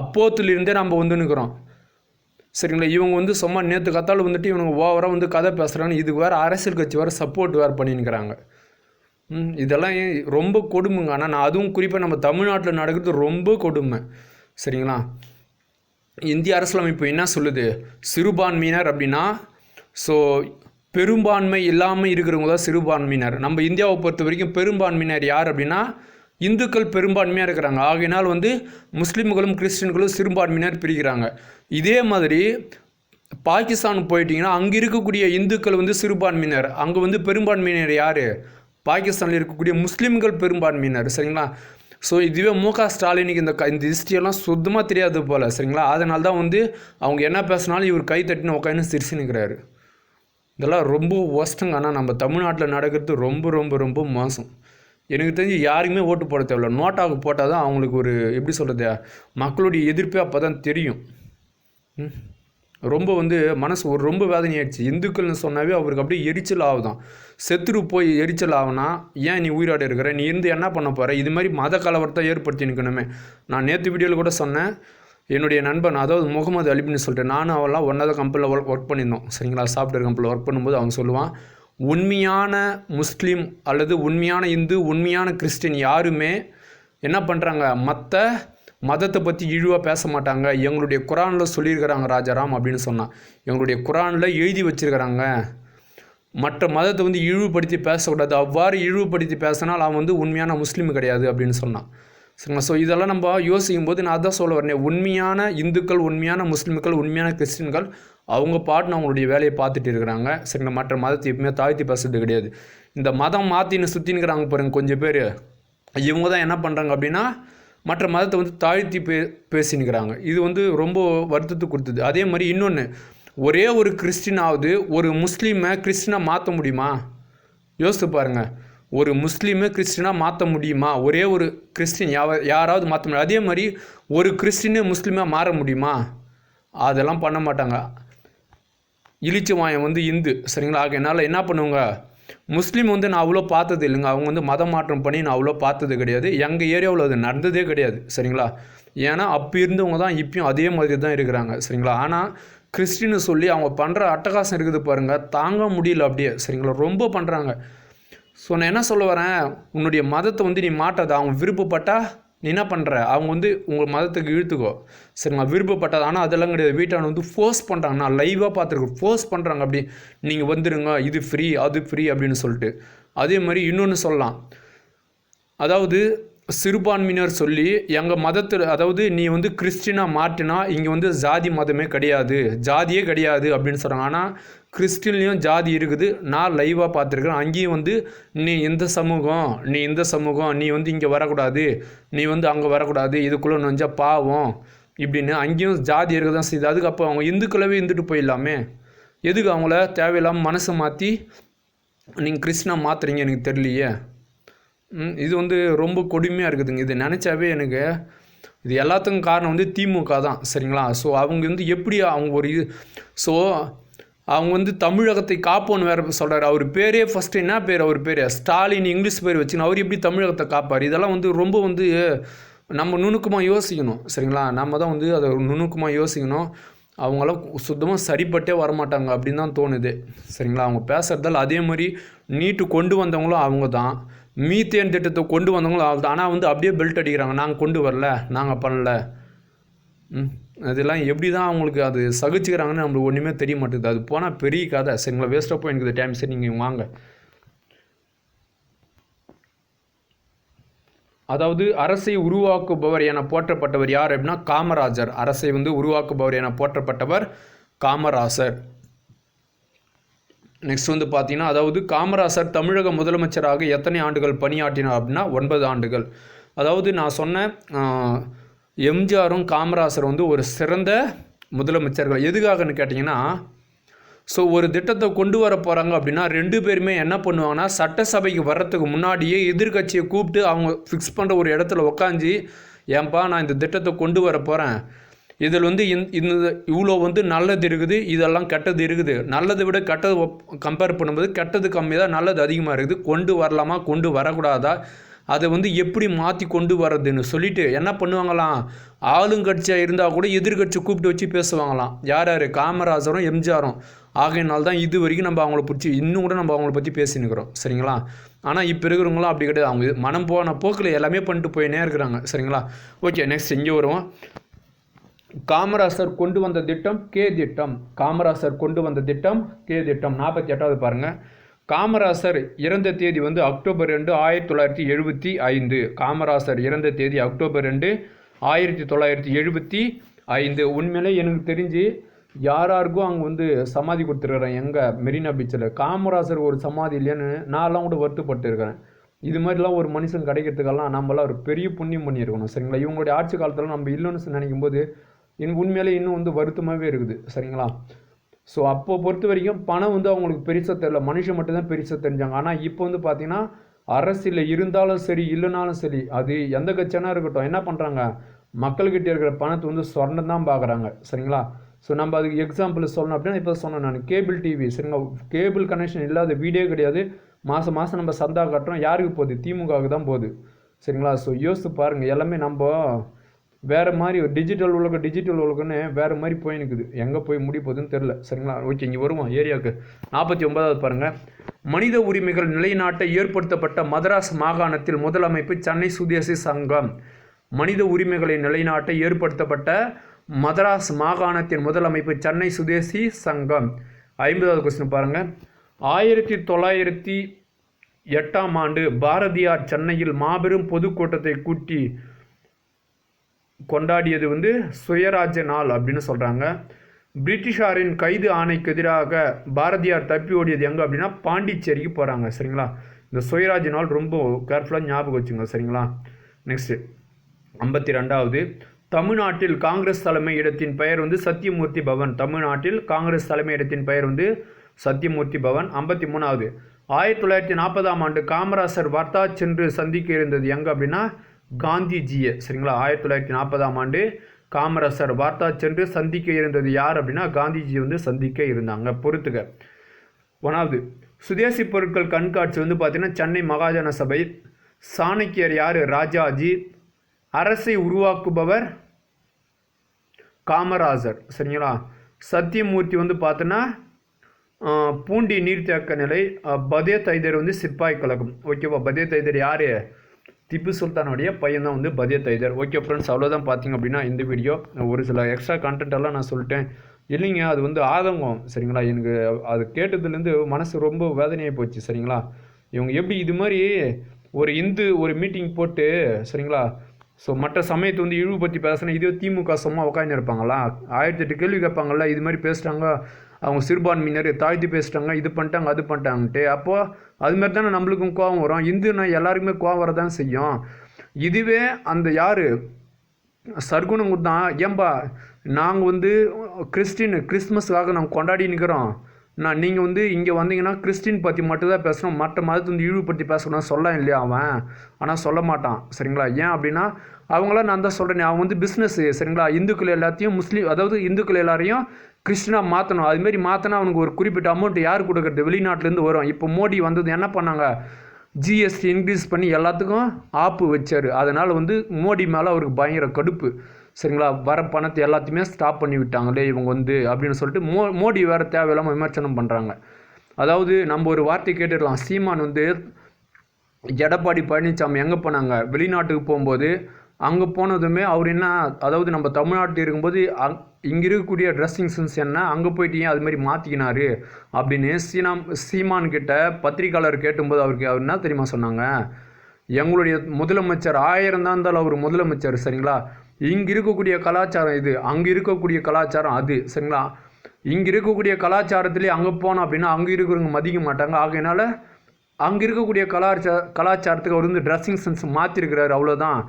அப்போத்துலேருந்தே நம்ம வந்து நிற்கிறோம் சரிங்களா? இவங்க வந்து சும்மா நேற்று கத்தாலும் வந்துட்டு இவனுங்க ஓவராக வந்து கதை பேசுகிறாங்க இதுக்கு வேறு அரசியல் கட்சி வேறு சப்போர்ட் வேறு பண்ணின்னுக்கிறாங்க. இதெல்லாம் ரொம்ப கொடுமைங்க ஆனால் நான் அதுவும் குறிப்பாக நம்ம தமிழ்நாட்டில் நடக்கிறது ரொம்ப கொடுமை. சரிங்களா? இந்திய அரசியலமைப்பு என்ன சொல்லுது? சிறுபான்மையினர் அப்படின்னா ஸோ பெரும்பான்மை இல்லாமல் இருக்கிறவங்க தான் சிறுபான்மையினர். நம்ம இந்தியாவை பொறுத்த வரைக்கும் பெரும்பான்மையினர் யார் அப்படின்னா இந்துக்கள் பெரும்பான்மையாக இருக்கிறாங்க. ஆகையினால் வந்து முஸ்லீம்களும் கிறிஸ்டின்களும் சிறுபான்மையினர் பிரிக்கிறாங்க இதே மாதிரி பாகிஸ்தான் போயிட்டிங்கன்னா அங்கே இருக்கக்கூடிய இந்துக்கள் வந்து சிறுபான்மையினர். அங்கே வந்து பெரும்பான்மையினர் யார்? பாகிஸ்தானில் இருக்கக்கூடிய முஸ்லீம்கள் பெரும்பான்மையினர் சரிங்களா? ஸோ இதுவே மு க ஸ்டாலினுக்கு இந்த க இந்த ஹிஸ்ட்ரியெல்லாம் சுத்தமாக தெரியாது போல் சரிங்களா? அதனால தான் வந்து அவங்க என்ன பேசினாலும் இவர் கை தட்டின உட்காந்து சிரிச்சுனுக்கிறாரு இதெல்லாம் ரொம்ப ஒஸ்ட்டுங்க ஆனால் நம்ம தமிழ்நாட்டில் நடக்கிறது ரொம்ப ரொம்ப ரொம்ப மோசம். எனக்கு தெரிஞ்சு யாருக்குமே ஓட்டு போட தேவையில்ல. நோட்டாவுக்கு போட்டால் தான் அவங்களுக்கு ஒரு எப்படி சொல்கிறது மக்களுடைய எதிர்ப்பே அப்போ தான் தெரியும். ம். ரொம்ப வந்து மனசு ஒரு ரொம்ப வேதனையாயிடுச்சு. இந்துக்கள்னு சொன்னாவே அவருக்கு அப்படியே எரிச்சல் ஆகுதான். செத்துரு போய் எரிச்சல் ஆகுனா ஏன் நீ உயிரோடு இருக்கிற? நீ இருந்து என்ன பண்ண போகிற இது மாதிரி மத கலவரத்தை ஏற்படுத்தி நிற்கணுமே. நான் நேற்று வீடியோவில் கூட சொன்னேன். என்னுடைய நண்பன் அதாவது முகமது அலிப்னு சொல்லிட்டு நானும் அவெல்லாம் ஒன்றாவது கம்பெனியில் ஒர்க் ஒர்க் பண்ணியிருந்தோம். சரிங்களா? சாஃப்ட்வேர் கம்பெனியில் ஒர்க் பண்ணும்போது அவன் சொல்லுவான் உண்மையான முஸ்லீம் அல்லது உண்மையான இந்து உண்மையான கிறிஸ்டின் யாருமே என்ன பண்ணுறாங்க மற்ற மதத்தை பற்றி இழிவாக பேச மாட்டாங்க. எங்களுடைய குரானில் சொல்லியிருக்கிறாங்க ராஜாராம் அப்படின்னு சொன்னான் எங்களுடைய குரானில் எழுதி வச்சுருக்கிறாங்க. மற்ற மதத்தை வந்து இழிவுபடுத்தி பேசக்கூடாது. அவ்வாறு இழிவுபடுத்தி பேசினால் அவன் வந்து உண்மையான முஸ்லீம் கிடையாது அப்படின்னு சொன்னான். சரிங்களா? ஸோ இதெல்லாம் நம்ம யோசிக்கும் போது நான் அதான் சொல்ல வரேன் உண்மையான இந்துக்கள் உண்மையான முஸ்லீம்கள் உண்மையான கிறிஸ்டின்கள் அவங்க பாட்டுன்னு அவங்களுடைய வேலையை பார்த்துட்டு இருக்கிறாங்க. சரிங்களா? மற்ற மதத்தை எப்பவுமே தாழ்த்தி பேசுறது கிடையாது. இந்த மதம் மாற்றின்னு சுற்றினுக்கிறாங்க பாருங்க கொஞ்சம் பேர். இவங்க தான் என்ன பண்ணுறாங்க அப்படின்னா மற்ற மதத்தை வந்து தாழ்த்தி பே பேசினுக்கிறாங்க இது வந்து ரொம்ப வருத்தத்தை கொடுத்தது. அதே மாதிரி இன்னொன்று ஒரே ஒரு கிறிஸ்டினாவது ஒரு முஸ்லீமை கிறிஸ்டினாக மாற்ற முடியுமா? யோசித்து பாருங்கள் ஒரு முஸ்லீமு கிறிஸ்டினாக மாற்ற முடியுமா? ஒரே ஒரு கிறிஸ்டின் யாவ யாராவது மாற்ற முடியும்? அதே மாதிரி ஒரு கிறிஸ்டினே முஸ்லீமாக மாற முடியுமா? அதெல்லாம் பண்ண மாட்டாங்க. இழிச்சு வாயம் வந்து இந்து சரிங்களா? ஆக என்னால் என்ன பண்ணுவாங்க? முஸ்லீம் வந்து நான் அவ்வளோ பார்த்தது இல்லைங்க. அவங்க வந்து மதம் மாற்றம் பண்ணி நான் அவ்வளோ பார்த்தது கிடையாது. எங்கள் ஏரியாவில் அது நடந்ததே கிடையாது. சரிங்களா? ஏன்னா அப்போ இருந்தவங்க தான் இப்பயும் அதே மாதிரி தான் இருக்கிறாங்க. சரிங்களா? ஆனால் கிறிஸ்டின்னு சொல்லி அவங்க பண்ணுற அட்டகாசம் இருக்குது பாருங்கள் தாங்க முடியல அப்படியே. சரிங்களா? ரொம்ப பண்ணுறாங்க ஸோ நான் என்ன சொல்ல வரேன்? உன்னுடைய மதத்தை வந்து நீ மாட்டாத அவங்க விருப்பப்பட்டால் நீ என்ன பண்ணுற அவங்க வந்து உங்கள் மதத்துக்கு இழுத்துக்கோ. சரி நான் விருப்பப்பட்டது. ஆனால் அதெல்லாம் கிடையாது. வீட்டான வந்து ஃபோர்ஸ் பண்ணுறாங்க நான் லைவாக பார்த்துருக்கேன். ஃபோர்ஸ் பண்ணுறாங்க அப்படி நீங்கள் வந்துடுங்க இது ஃப்ரீ அது ஃப்ரீ அப்படின்னு சொல்லிட்டு. அதே மாதிரி இன்னொன்று சொல்லலாம். அதாவது சிறுபான்மையினர் சொல்லி எங்கள் மதத்தில் அதாவது நீ வந்து கிறிஸ்டினாக மாற்றினா இங்கே வந்து ஜாதி மதமே கிடையாது. ஜாதியே கிடையாது அப்படின்னு சொல்கிறாங்க ஆனால் கிறிஸ்டின்லேயும் ஜாதி இருக்குது. நான் லைவாக பார்த்துருக்குறேன். அங்கேயும் வந்து நீ இந்த சமூகம்? நீ இந்த சமூகம்? நீ வந்து இங்கே வரக்கூடாது. நீ வந்து அங்கே வரக்கூடாது. இதுக்குள்ளே நொஞ்சா பாவம். இப்படின்னு அங்கேயும் ஜாதி இருக்க தான் செய்யுது. அதுக்கு அப்போ அவங்க இந்துக்களாவே இருந்துட்டு போயிடலாமே. எதுக்கு அவங்கள தேவையில்லாமல் மனசை மாற்றி நீங்கள் கிருஷ்ணா மாற்றுறீங்க எனக்கு தெரியலையே. இது வந்து ரொம்ப கொடுமையாக இருக்குதுங்க. இது நினச்சாவே எனக்கு இது எல்லாத்துக்கும் காரணம் வந்து திமுக தான். சரிங்களா? ஸோ அவங்க வந்து எப்படி அவங்க ஒரு இது ஸோ அவங்க வந்து தமிழகத்தை காப்போன்னு வேறு சொல்கிறார் அவர் பேரே ஃபஸ்ட்டு என்ன பேர்? அவர் பேர் ஸ்டாலின் இங்கிலீஷ் பேர் வச்சுன்னு அவர் எப்படி தமிழகத்தை காப்பார்? இதெல்லாம் வந்து ரொம்ப வந்து நம்ம நுணுக்கமாக யோசிக்கணும். சரிங்களா? நம்ம தான் வந்து அதை நுணுக்கமாக யோசிக்கணும். அவங்களாம் சுத்தமாக சரிப்பட்டே வரமாட்டாங்க அப்படின்னு தான் தோணுது. சரிங்களா? அவங்க பேசுகிறதால அதே மாதிரி நீட்டு கொண்டு வந்தவங்களும் அவங்க தான். மீத்தேன் திட்டத்தை கொண்டு வந்தவங்களும் அவங்க தான். ஆனால் வந்து அப்படியே பெல்ட் அடிக்கிறாங்க. நாங்கள் கொண்டு வரல. நாங்கள் பண்ணல. ம்? அதெல்லாம் எப்படி தான் அவங்களுக்கு அது சகிச்சுக்கிறாங்கன்னு நம்மளுக்கு ஒன்றுமே தெரிய மாட்டேங்குது. அது போனால் பெரிய கதை. சரிங்களா வேஸ்ட்டாக போய் எனக்கு டைம் சரி நீங்கள் வாங்க. அதாவது அரசை உருவாக்குபவர் என போற்றப்பட்டவர் யார் அப்படின்னா காமராஜர். அரசை வந்து உருவாக்குபவர் என போற்றப்பட்டவர் காமராசர். நெக்ஸ்ட் வந்து பார்த்தீங்கன்னா அதாவது காமராசர் தமிழக முதலமைச்சராக எத்தனை ஆண்டுகள் பணியாற்றினார் அப்படின்னா ஒன்பது ஆண்டுகள். அதாவது நான் சொன்ன எம்ஜிஆரும் காமராசரும் வந்து ஒரு சிறந்த முதலமைச்சர்கள். எதுக்காகன்னு கேட்டிங்கன்னா ஸோ ஒரு திட்டத்தை கொண்டு வர போகிறாங்க அப்படின்னா ரெண்டு பேருமே என்ன பண்ணுவாங்கன்னா சட்டசபைக்கு வர்றதுக்கு முன்னாடியே எதிர்க்கட்சியை கூப்பிட்டு அவங்க ஃபிக்ஸ் பண்ணுற ஒரு இடத்துல உக்காந்து ஏன்பா நான் இந்த திட்டத்தை கொண்டு வர போகிறேன் இதில் வந்து இந்த இவ்வளோ வந்து நல்லது இருக்குது இதெல்லாம் கெட்டது இருக்குது. நல்லதை விட கெட்டது கம்பேர் பண்ணும்போது கெட்டது கம்மி தான் நல்லது அதிகமாக இருக்குது. கொண்டு வரலாமா கொண்டு வரக்கூடாதா? அதை வந்து எப்படி மாற்றி கொண்டு வர்றதுன்னு சொல்லிட்டு என்ன பண்ணுவாங்களாம்? ஆளுங்கட்சியாக இருந்தால் கூட எதிர்கட்சி கூப்பிட்டு வச்சு பேசுவாங்களாம். யார் யார்? காமராஜரும் எம்ஜிஆரும். ஆகையினால் தான் இது வரைக்கும் நம்ம அவங்கள பிடிச்சி இன்னும் கூட நம்ம அவங்கள பற்றி பேசினுக்கிறோம் சரிங்களா? ஆனால் இப்போ இருக்கிறவங்களாம் அப்படி கிடையாது. அவங்க மனம் போன போக்கில் எல்லாமே பண்ணிட்டு போயினே இருக்கிறாங்க. சரிங்களா? ஓகே நெக்ஸ்ட் இங்கே வருவோம். காமராசர் கொண்டு வந்த திட்டம் கே திட்டம். காமராசர் கொண்டு வந்த திட்டம் கே திட்டம். நாற்பத்தி எட்டாவது பாருங்கள் காமராசர் இறந்த தேதி வந்து அக்டோபர் ரெண்டு ஆயிரத்தி தொள்ளாயிரத்தி எழுபத்தி ஐந்து. காமராசர் இறந்த தேதி அக்டோபர் ரெண்டு ஆயிரத்தி தொள்ளாயிரத்தி எழுபத்தி ஐந்து. உண்மையிலே எனக்கு தெரிஞ்சு யாராருக்கும் அங்கே வந்து சமாதி கொடுத்துருக்குறேன் எங்கே மெரினா பீச்சில். காமராசர் ஒரு சமாதி இல்லைன்னு நான்லாம் கூட வருத்தப்பட்டு இருக்கிறேன். இது மாதிரிலாம் ஒரு மனுஷன் கிடைக்கிறதுக்கெல்லாம் நம்மளாம் ஒரு பெரிய புண்ணியம் பண்ணியிருக்கணும் சரிங்களா? இவங்களுடைய ஆட்சி காலத்தில் நம்ம இல்லைன்னு நினைக்கும் போது எனக்கு உண்மையிலே இன்னும் வந்து வருத்தமாகவே இருக்குது சரிங்களா? ஸோ அப்போ பொறுத்த வரைக்கும் பணம் வந்து அவங்களுக்கு பெருசாக தெரியல. மனுஷன் மட்டும்தான் பெருசாக தெரிஞ்சாங்க. ஆனால் இப்போ வந்து பார்த்தீங்கன்னா அரசியலில் இருந்தாலும் சரி இல்லைனாலும் சரி அது எந்த கட்சியானா இருக்கட்டும் என்ன பண்ணுறாங்க மக்கள்கிட்ட இருக்கிற பணத்தை வந்து சொர்ணம் தான் பார்க்குறாங்க சரிங்களா? ஸோ நம்ம அதுக்கு எக்ஸாம்பிள் சொல்லணும் அப்படின்னா இப்போ சொன்னேன் நான். கேபிள் டிவி சரிங்களா? கேபிள் கனெக்ஷன் இல்லாத வீடே கிடையாது. மாதம் மாதம் நம்ம சந்தா கட்டுறோம். யாருக்கு போகுது? திமுகவுக்கு தான் போகுது. சரிங்களா? ஸோ யோசித்து பாருங்கள் எல்லாமே நம்ம வேறு மாதிரி ஒரு டிஜிட்டல் உலகம் டிஜிட்டல் உலகம்னு வேறு மாதிரி போய் நிற்குது எங்கே போய் முடிய போகுதுன்னு தெரில சரிங்களா? ஓகே இங்கே வருவோம். ஏரியாவுக்கு நாற்பத்தி ஒன்பதாவது பாருங்கள் மனித உரிமைகள் நிலைநாட்ட ஏற்படுத்தப்பட்ட மதராஸ் மாகாணத்தில் முதலமைப்பு சென்னை சுதேசி சங்கம். மனித உரிமைகளை நிலைநாட்ட ஏற்படுத்தப்பட்ட மதராஸ் மாகாணத்தின் முதலமைப்பு சென்னை சுதேசி சங்கம். ஐம்பதாவது கொஸ்டின் பாருங்கள் ஆயிரத்தி தொள்ளாயிரத்தி எட்டாம் ஆண்டு பாரதியார் சென்னையில் மாபெரும் பொதுக்கூட்டத்தை கூட்டி கொண்டாடியது வந்து சுயராஜ்ய நாள் அப்படின்னு சொல்கிறாங்க பிரிட்டிஷாரின் கைது ஆணைக்கு எதிராக பாரதியார் தப்பி ஓடியது எங்கே அப்படின்னா பாண்டிச்சேரிக்கு போகிறாங்க சரிங்களா? இந்த சுயராஜ்ய நாள் ரொம்ப கேர்ஃபுல்லாக ஞாபகம் வச்சுங்க சரிங்களா? நெக்ஸ்ட்டு ஐம்பத்தி ரெண்டாவது தமிழ்நாட்டில் காங்கிரஸ் தலைமை இடத்தின் பெயர் வந்து சத்தியமூர்த்தி பவன். தமிழ்நாட்டில் காங்கிரஸ் தலைமை இடத்தின் பெயர் வந்து சத்தியமூர்த்தி பவன். ஐம்பத்தி மூணாவது ஆயிரத்தி தொள்ளாயிரத்தி நாற்பதாம் ஆண்டு காமராசர் வர்த்தா சென்று சந்திக்க இருந்தது எங்கே அப்படின்னா காந்திஜியை சரிங்களா? ஆயிரத்தி தொள்ளாயிரத்தி நாற்பதாம் ஆண்டு காமராசர் வார்த்தா சென்று சந்திக்க இருந்தது யார் அப்படின்னா காந்திஜி வந்து சந்திக்க இருந்தாங்க. பொறுத்துக்க ஒன்றாவது சுதேசி பொருட்கள் கண்காட்சி வந்து பார்த்திங்கன்னா சென்னை மகாஜன சபை. சாணக்கியர் யார்? ராஜாஜி. அரசை உருவாக்குபவர் காமராஜர் சரிங்களா? சத்தியமூர்த்தி வந்து பார்த்தோன்னா பூண்டி நீர்த்தேக்க நிலை பதே தைதர் வந்து சிப்பாய் கழகம். ஓகேவா? பதே தைதர் யார்? திப்பு சுல்தானுடைய பையன் தான் வந்து பதிய தைதர் ஓகே ஃப்ரெண்ட்ஸ் அவ்வளோதான் பார்த்தீங்க அப்படின்னா இந்த வீடியோ ஒரு சில எக்ஸ்ட்ரா கண்டென்ட்டெல்லாம் நான் சொல்லிட்டேன். இல்லைங்க அது வந்து ஆதங்கம் சரிங்களா? எனக்கு அது கேட்டதுலேருந்து மனசு ரொம்ப வேதனையாகி போச்சு சரிங்களா? இவங்க எப்படி இது மாதிரி ஒரு இந்து ஒரு மீட்டிங் போட்டு சரிங்களா? ஸோ மற்ற சமயத்தை வந்து இழிவுபடுத்தி பேசுனா இதே திமுக சும்மா உட்காந்து இருப்பாங்களா ஆயிரத்தி எட்டு கேள்வி கேட்பாங்கல்ல இது மாதிரி பேசுகிறாங்க அவங்க சிறுபான்மையினர் தாழ்த்தி பேசிட்டாங்க இது பண்ணிட்டாங்க அது பண்ணிட்டாங்கன்ட்டு. அப்போது அது மாதிரி தானே நம்மளுக்கும் கோவம் வரும். இந்துனா எல்லாருக்குமே கோவம் வரதான் செய்யும். இதுவே அந்த யார்? சர்க்குணம் தான். ஏன்பா நாங்கள் வந்து கிறிஸ்டின் கிறிஸ்மஸ்க்காக நாங்கள் கொண்டாடி நிற்கிறோம் நான் நீங்கள் வந்து இங்கே வந்தீங்கன்னா கிறிஸ்டின் பற்றி மட்டும்தான் பேசணும். மற்ற மதத்தை வந்து இழிவுபடுத்தி பேசணும் சொல்லலாம் இல்லையா அவன்? ஆனால் சொல்ல மாட்டான். சரிங்களா? ஏன் அப்படின்னா அவங்களாம் நான் தான் சொல்கிறேன் அவன் வந்து பிஸ்னஸ்ஸு சரிங்களா? இந்துக்கள் எல்லாத்தையும் முஸ்லீம் அதாவது இந்துக்கள் எல்லாரையும் கிறிஸ்டினாக மாற்றணும் அதுமாரி மாற்றினா அவனுக்கு ஒரு குறிப்பிட்ட அமௌண்ட் யார் கொடுக்குறது? வெளிநாட்டிலேருந்து வரும். இப்போ மோடி வந்தது என்ன பண்ணாங்க? ஜிஎஸ்டி இன்க்ரீஸ் பண்ணி எல்லாத்துக்கும் ஆப்பு வச்சார். அதனால் வந்து மோடி மேலே அவருக்கு பயங்கர கடுப்பு. சரிங்களா? வர பணத்தை எல்லாத்தையுமே ஸ்டாப் பண்ணி விட்டாங்களே இவங்க வந்து அப்படின்னு சொல்லிட்டு மோ மோடி வேறு தேவையில்லாமல் விமர்சனம் பண்ணுறாங்க அதாவது நம்ம ஒரு வார்த்தை கேட்டுடலாம். சீமான் வந்து எடப்பாடி பழனிசாமி எங்கே போனாங்க? வெளிநாட்டுக்கு போகும்போது அங்கே போனதுமே அவர் என்ன அதாவது நம்ம தமிழ்நாட்டில் இருக்கும்போது அங் இங்கே இருக்கக்கூடிய ட்ரெஸ்ஸிங் சென்ஸ் என்ன அங்கே போயிட்டு ஏன் அது மாதிரி மாற்றிக்கினாரு அப்படின்னு சீனாம் சீமான் கிட்ட பத்திரிக்கையாளர் கேட்டும்போது அவருக்கு அவர் என்ன தெரியுமா சொன்னாங்க? எங்களுடைய முதலமைச்சர் ஆயிரம் தான் இருந்தாலும் அவர் முதலமைச்சர் சரிங்களா? இங்கே இருக்கக்கூடிய கலாச்சாரம் இது அங்கே இருக்கக்கூடிய கலாச்சாரம் அது சரிங்களா? இங்கே இருக்கக்கூடிய கலாச்சாரத்திலே அங்கே போனோம் அப்படின்னா அங்கே இருக்கிறவங்க மதிக்க மாட்டாங்க. ஆகையினால அங்கே இருக்கக்கூடிய கலாச்சார கலாச்சாரத்துக்கு அவர் வந்து ட்ரெஸ்ஸிங் சென்ஸ் மாற்றிருக்கிறாரு அவ்வளோதான்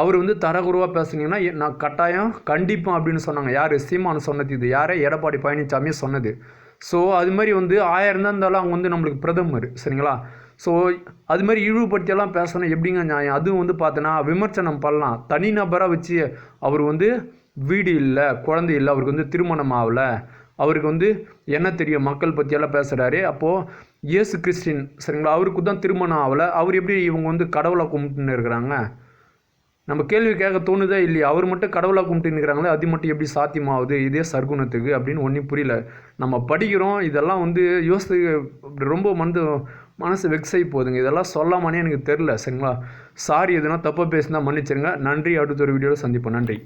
அவர் வந்து தரகுருவாக பேசுனீங்கன்னா நான் கட்டாயம் கண்டிப்பேன் அப்படின்னு சொன்னாங்க. யார்? சீமான் சொன்னது இது. யாரே? எடப்பாடி பழனிசாமி சொன்னது. ஸோ அது மாதிரி வந்து ஆயிரம் தான் இருந்தாலும் அவங்க வந்து நம்மளுக்கு பிரதமர் சரிங்களா? ஸோ அது மாதிரி இழிவுபடுத்தியெல்லாம் பேசணும் எப்படிங்க நியாயம்? அதுவும் வந்து பார்த்தோன்னா விமர்சனம் பண்ணலாம். தனிநபராக வச்சு அவர் வந்து வீடு இல்லை குழந்தை இல்லை அவருக்கு வந்து திருமணம் ஆகலை. அவருக்கு வந்து என்ன தெரியும்? மக்கள் பற்றியெல்லாம் பேசுகிறாரு அப்போது இயேசு கிறிஸ்டின் சரிங்களா? அவருக்கு தான் திருமணம் ஆகலை. அவர் எப்படி இவங்க வந்து கடவுளை கும்பிட்டுன்னு இருக்கிறாங்க? நம்ம கேள்வி கேட்க தோணுதா இல்லையா? அவர் மட்டும் கடவுளாக கும்பிட்டு நிற்கிறாங்களே அது மட்டும் எப்படி சாத்தியமாகுது? இதே சர்க்குணத்துக்கு அப்படின்னு ஒன்றும் புரியல. நம்ம படிக்கிறோம். இதெல்லாம் வந்து யோசித்து ரொம்ப வந்து மனசு வெக்ஸாகி போதுங்க போகுதுங்க. இதெல்லாம் சொல்லாமானே எனக்கு தெரில சரிங்களா? சாரி எதுனா தப்பாக பேசினா மன்னிச்சிருங்க. நன்றி அடுத்த ஒரு வீடியோவில் சந்திப்போம். நன்றி.